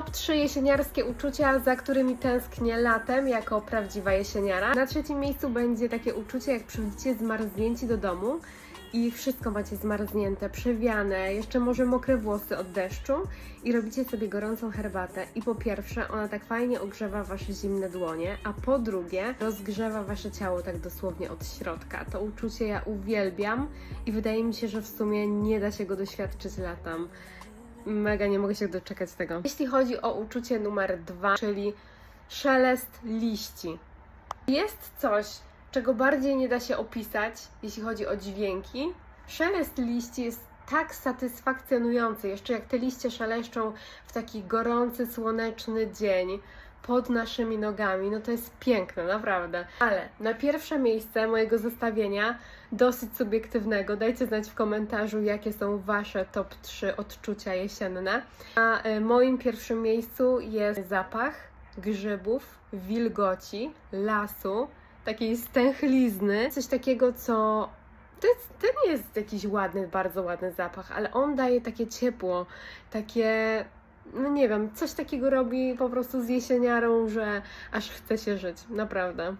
Top 3 jesieniarskie uczucia, za którymi tęsknię latem jako prawdziwa jesieniara. Na trzecim miejscu będzie takie uczucie, jak przychodzicie zmarznięci do domu i wszystko macie zmarznięte, przewiane, jeszcze może mokre włosy od deszczu i robicie sobie gorącą herbatę. I po pierwsze, ona tak fajnie ogrzewa wasze zimne dłonie, a po drugie, rozgrzewa wasze ciało tak dosłownie od środka. To uczucie ja uwielbiam i wydaje mi się, że w sumie nie da się go doświadczyć latem. Mega nie mogę się doczekać tego. Jeśli chodzi o uczucie numer dwa, czyli szelest liści. Jest coś, czego bardziej nie da się opisać, jeśli chodzi o dźwięki. Szelest liści jest tak satysfakcjonujący, jeszcze jak te liście szeleszczą w taki gorący, słoneczny dzień pod naszymi nogami, no to jest piękne, naprawdę. Ale na pierwsze miejsce mojego zestawienia, dosyć subiektywnego, dajcie znać w komentarzu, jakie są Wasze top 3 odczucia jesienne. Na e, moim pierwszym miejscu jest zapach grzybów, wilgoci, lasu, takiej stęchlizny, coś takiego, co to, jest, to nie jest jakiś ładny, bardzo ładny zapach, ale on daje takie ciepło, takie, no nie wiem, coś takiego robi po prostu z jesieniarą, że aż chce się żyć, naprawdę.